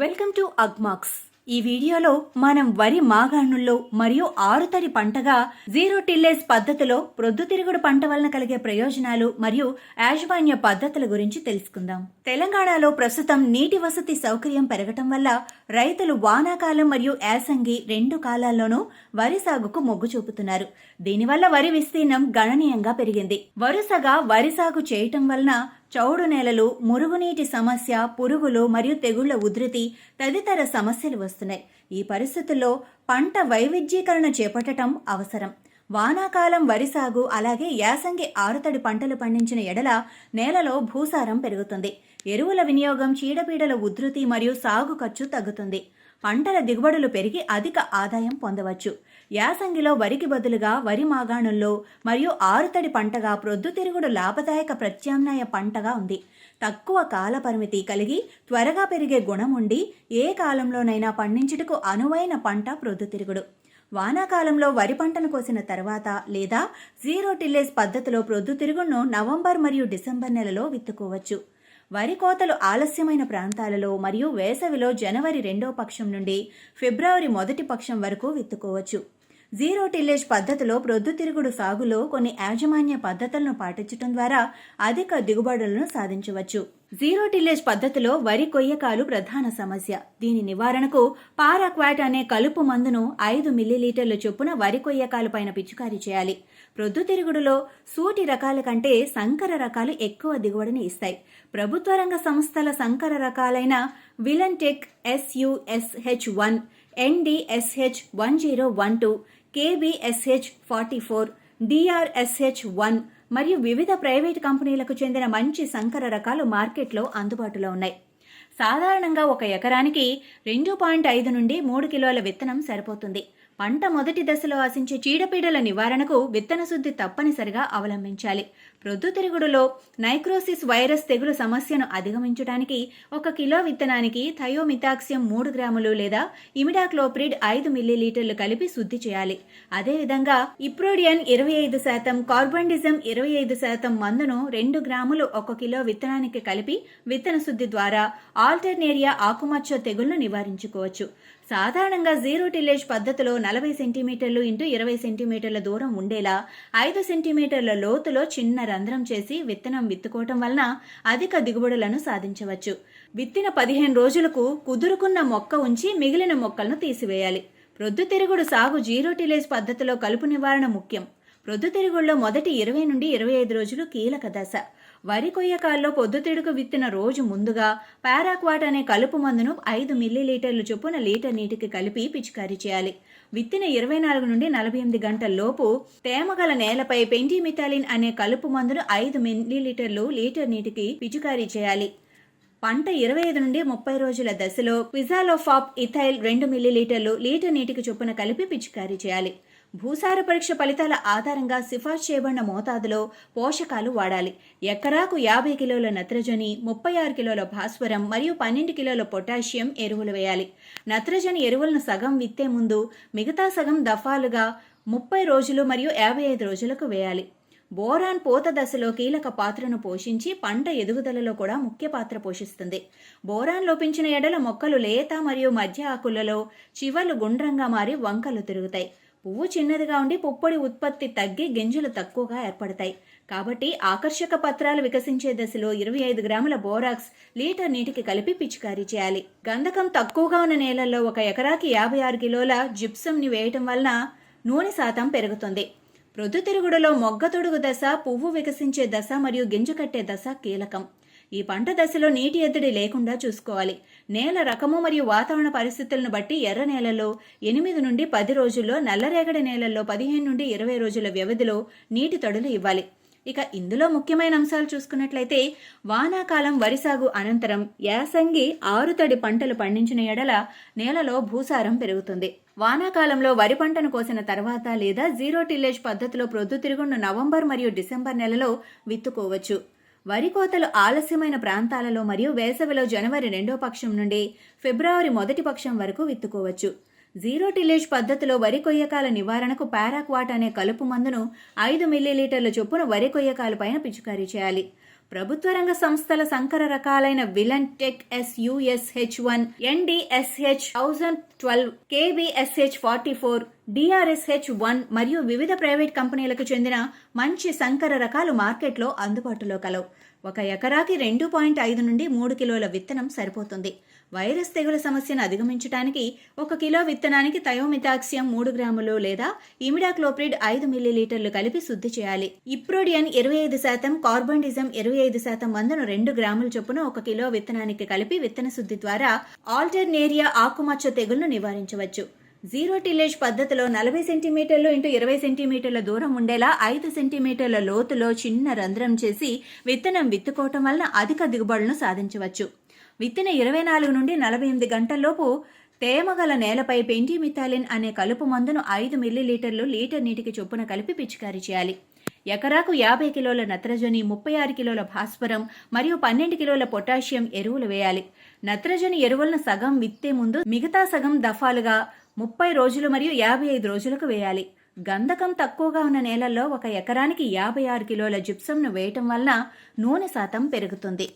Welcome to Agmax. ఈ వీడియోలో మనం వరి మాగాణుల్లో మరియు ఆరుతడి పంటగా జీరో టిల్లేజ్ పద్ధతిలో ప్రొద్దుతిరుగుడు పంట వలన కలిగే ప్రయోజనాలు మరియు యాజమాన్య పద్ధతుల గురించి తెలుసుకుందాం. తెలంగాణలో ప్రస్తుతం నీటి వసతి సౌకర్యం పెరగటం వల్ల రైతులు వానాకాలం మరియు యాసంగి రెండు కాలాల్లోనూ వరి సాగుకు మొగ్గు చూపుతున్నారు. దీనివల్ల వరి విస్తీర్ణం గణనీయంగా పెరిగింది. వరుసగా వరి సాగు చేయటం వలన చౌడు నేలలు మురుగునీటి సమస్య పురుగులు మరియు తెగుళ్ళ ఉధృతి తదితర సమస్యలు వస్తున్నాయి. ఈ పరిస్థితుల్లో పంట వైవిధ్యీకరణ చేపట్టడం అవసరం. వానాకాలం వరి సాగు అలాగే యాసంగి ఆరుతడి పంటలు పండించిన ఎడల నేలలో భూసారం పెరుగుతుంది. ఎరువుల వినియోగం చీడపీడల ఉధృతి మరియు సాగు ఖర్చు తగ్గుతుంది. పంటల దిగుబడులు పెరిగి అధిక ఆదాయం పొందవచ్చు. యాసంగిలో వరికి బదులుగా వరి మాగాణుల్లో మరియు ఆరుతడి పంటగా ప్రొద్దుతిరుగుడు లాభదాయక ప్రత్యామ్నాయ పంటగా ఉంది. తక్కువ కాల పరిమితి కలిగి త్వరగా పెరిగే గుణం ఉండి ఏ కాలంలోనైనా పండించుటకు అనువైన పంట ప్రొద్దుతిరుగుడు వానాకాలంలో వరి పంటను కోసిన తర్వాత లేదా జీరో టిల్లేజ్ పద్ధతిలో ప్రొద్దుతిరుగుడును నవంబర్ మరియు డిసెంబర్ నెలలో విత్తుకోవచ్చు. వరి కోతలు ఆలస్యమైన ప్రాంతాలలో మరియు వేసవిలో జనవరి రెండో పక్షం నుండి ఫిబ్రవరి మొదటి పక్షం వరకు విత్తుకోవచ్చు. జీరో టిల్లేజ్ పద్ధతిలో ప్రొద్దుతిరుగుడు సాగులో కొన్ని యాజమాన్య పద్ధతులను పాటించడం ద్వారా అధిక దిగుబడులను సాధించవచ్చు. జీరో టిల్లేజ్ పద్ధతిలో వరి కొయ్యకాలు ప్రధాన సమస్య. దీని నివారణకు పారాక్వాట్ అనే కలుపు మందును ఐదు మిల్లీలీటర్ల చొప్పున వరి కొయ్యకాలు పైన పిచికారీ చేయాలి. ప్రొద్దుతిరుగుడులో సూటి రకాల కంటే సంకర రకాలు ఎక్కువ దిగుబడిని ఇస్తాయి. ప్రభుత్వ రంగ సంస్థల సంకర రకాలైన villain tech SUSH one NDSH one zero one two KBSH forty four DRSH one మరియు వివిధ ప్రైవేట్ కంపెనీలకు చెందిన మంచి సంకర రకాలు మార్కెట్లో అందుబాటులో ఉన్నాయి. సాధారణంగా ఒక ఎకరానికి రెండు పాయింట్ ఐదు నుండి మూడు కిలోల విత్తనం సరిపోతుంది. పంట మొదటి దశలో ఆశించే చీడపీడల నివారణకు విత్తన శుద్ధి తప్పనిసరిగా అవలంబించాలి. ప్రొద్దుతిరుగుడులో నైక్రోసిస్ వైరస్ తెగులు సమస్యను అధిగమించడానికి ఒక కిలో విత్తనానికి థయోమితాక్సియం మూడు గ్రాములు లేదా ఇమిడాక్లోప్రిడ్ ఐదు మిల్లీలీటర్లు కలిపి శుద్ధి చేయాలి. అదేవిధంగా ఇప్రోడియన్ ఇరవై ఐదు శాతం కార్బండిజం ఇరవై ఐదు శాతం మందును రెండు గ్రాములు ఒక కిలో విత్తనానికి కలిపి విత్తన శుద్ధి ద్వారా ఆల్టర్నేరియా ఆకుమచ్చ తెగులను నివారించుకోవచ్చు. సాధారణంగా జీరో టిల్లేజ్ పద్ధతిలో నలభై సెంటీమీటర్లు ఇంటూ ఇరవై సెంటీమీటర్ల దూరం ఉండేలా ఐదు సెంటీమీటర్ల లోతులో చిన్న రంధ్రం చేసి విత్తనం విత్తుకోవటం వలన అధిక దిగుబడులను సాధించవచ్చు. విత్తిన పదిహేను రోజులకు కుదురుకున్న మొక్క ఉంచి మిగిలిన మొక్కలను తీసివేయాలి. ప్రొద్దుతిరుగుడు సాగు జీరో టిలేజ్ పద్ధతిలో కలుపు నివారణ ముఖ్యం. ప్రొద్దుతిరుగుడులో మొదటి ఇరవై నుండి ఇరవై ఐదు రోజులు కీలక దశ. వరి కొయ్యకాల్లో పొద్దుతిడుకు విత్తిన రోజు ముందుగా పారాక్వాట్ అనే కలుపు మందును ఐదు మిల్లీలీటర్లు చొప్పున లీటర్ నీటికి కలిపి పిచికారీ చేయాలి. విత్తిన ఇరవై నాలుగు నుండి నలభై ఎనిమిది గంటల లోపు తేమగల నేలపై పెంటిమిటాలిన్ అనే కలుపు మందును ఐదు మిల్లీలీటర్లు లీటర్ నీటికి పిచికారీ చేయాలి. పంట ఇరవై ఐదు నుండి ముప్పై రోజుల దశలో క్విజాలోఫాప్ ఇథైల్ రెండు మిల్లీలీటర్లు లీటర్ నీటికి చొప్పున కలిపి పిచికారీ చేయాలి. భూసార పరీక్ష ఫలితాల ఆధారంగా సిఫార్సు చేయబడిన మోతాదులో పోషకాలు వాడాలి. ఎకరాకు యాభై కిలోల నత్రజని ముప్పై ఆరు కిలోల భాస్వరం మరియు పన్నెండు కిలోల పొటాషియం ఎరువులు వేయాలి. నత్రజని ఎరువులను సగం విత్తే ముందు మిగతా సగం దఫాలుగా ముప్పై రోజులు మరియు యాభై ఐదు రోజులకు వేయాలి. బోరాన్ పూత దశలో కీలక పాత్రను పోషించి పంట ఎదుగుదలలో కూడా ముఖ్య పాత్ర పోషిస్తుంది. బోరాన్ లోపించిన ఎడల మొక్కలు లేత మరియు మధ్య ఆకులలో చివర్లు గుండ్రంగా మారి వంకలు తిరుగుతాయి. పువ్వు చిన్నదిగా ఉండి పుప్పొడి ఉత్పత్తి తగ్గి గింజలు తక్కువగా ఏర్పడతాయి. కాబట్టి ఆకర్షక పత్రాలు వికసించే దశలో ఇరవై ఐదు గ్రాముల బోరాక్స్ లీటర్ నీటికి కలిపి పిచికారీ చేయాలి. గంధకం తక్కువగా ఉన్న నేలల్లో ఒక ఎకరాకి యాభై ఆరు కిలోల జిప్సంని వేయటం వలన నూనె శాతం పెరుగుతుంది. ప్రొద్దుతిరుగుడులో మొగ్గ తొడుగు దశ పువ్వు వికసించే దశ మరియు గింజ కట్టే దశ కీలకం. ఈ పంట దశలో నీటి ఎద్దడి లేకుండా చూసుకోవాలి. నేల రకము మరియు వాతావరణ పరిస్థితులను బట్టి ఎర్ర నేలల్లో ఎనిమిది నుండి పది రోజుల్లో నల్లరేగడి నేలల్లో పదిహేను నుండి ఇరవై రోజుల వ్యవధిలో నీటి తడులు ఇవ్వాలి. ఇక ఇందులో ముఖ్యమైన అంశాలు చూసుకున్నట్లయితే వానాకాలం వరి సాగు అనంతరం యాసంగి ఆరుతడి పంటలు పండించిన ఎడల నేలలో భూసారం పెరుగుతుంది. వానాకాలంలో వరి పంటను కోసిన తర్వాత లేదా జీరో టిల్లేజ్ పద్ధతిలో ప్రొద్దుతిరుగుండు నవంబర్ మరియు డిసెంబర్ నెలలో విత్తుకోవచ్చు. వరి కోతలు ఆలస్యమైన ప్రాంతాలలో మరియు వేసవిలో జనవరి రెండో పక్షం నుండి ఫిబ్రవరి మొదటి పక్షం వరకు విత్తుకోవచ్చు. జీరో టిలేజ్ పద్ధతిలో వరి కొయ్యకాల నివారణకు పారాక్వాట్ అనే కలుపు మందును ఐదు మిల్లీలీటర్ల చొప్పున వరి కొయ్యకాల పైన పిచికారీ చేయాలి. ప్రభుత్వ రంగ సంస్థల సంకర రకాలైన villain tech SUSH one NDSH thousand twelve KBSH forty four DRSH one మరియు వివిధ ప్రైవేట్ కంపెనీలకు చెందిన మంచి సంకర రకాలు మార్కెట్లో అందుబాటులో కలవు. ఒక ఎకరాకి రెండు పాయింట్ ఐదు నుండి మూడు కిలోల విత్తనం సరిపోతుంది. వైరస్ తెగుల సమస్యను అధిగమించడానికి ఒక కిలో విత్తనానికి థయోమిథాక్సియం మూడు గ్రాములు లేదా ఇమిడాక్లోప్రిడ్ ఐదు మిల్లీలీటర్లు కలిపి శుద్ధి చేయాలి. ఇప్రోడియన్ ఇరవై ఐదు శాతం కార్బండిజం ఇరవై ఐదు శాతం మందును రెండు గ్రాముల చొప్పున ఒక కిలో విత్తనానికి కలిపి విత్తన శుద్ధి ద్వారా ఆల్టర్నేరియా ఆకుమచ్చ తెగులను నివారించవచ్చు. జీరో టిల్లేజ్ పద్ధతిలో నలభై సెంటీమీటర్లు ఇంటూ ఇరవై సెంటీమీటర్ల దూరం ఉండేలా ఐదు సెంటీమీటర్ల లోతులో చిన్న రంధ్రం చేసి విత్తనం విత్తుకోవటం వలన అధిక దిగుబడులను సాధించవచ్చు. విత్తిన ఇరవై నాలుగు నుండి నలభై ఎనిమిది గంటల్లోపు తేమగల నేలపై పెంటిమిథాలిన్ అనే కలుపు మందును ఐదు మిల్లీలీటర్లు లీటర్ నీటికి చొప్పున కలిపి పిచికారీ చేయాలి. ఎకరాకు యాభై కిలోల నత్రజని ముప్పై ఆరు కిలోల భాస్వరం మరియు పన్నెండు కిలోల పొటాషియం ఎరువులు వేయాలి. నత్రజని ఎరువులను సగం విత్తే ముందు మిగతా సగం దఫాలుగా ముప్పై రోజులు మరియు యాభై ఐదు రోజులకు వేయాలి. గంధకం తక్కువగా ఉన్న నేలల్లో ఒక ఎకరానికి యాభై ఆరు కిలోల జిప్సంను వేయటం వలన నూనె శాతం పెరుగుతుంది.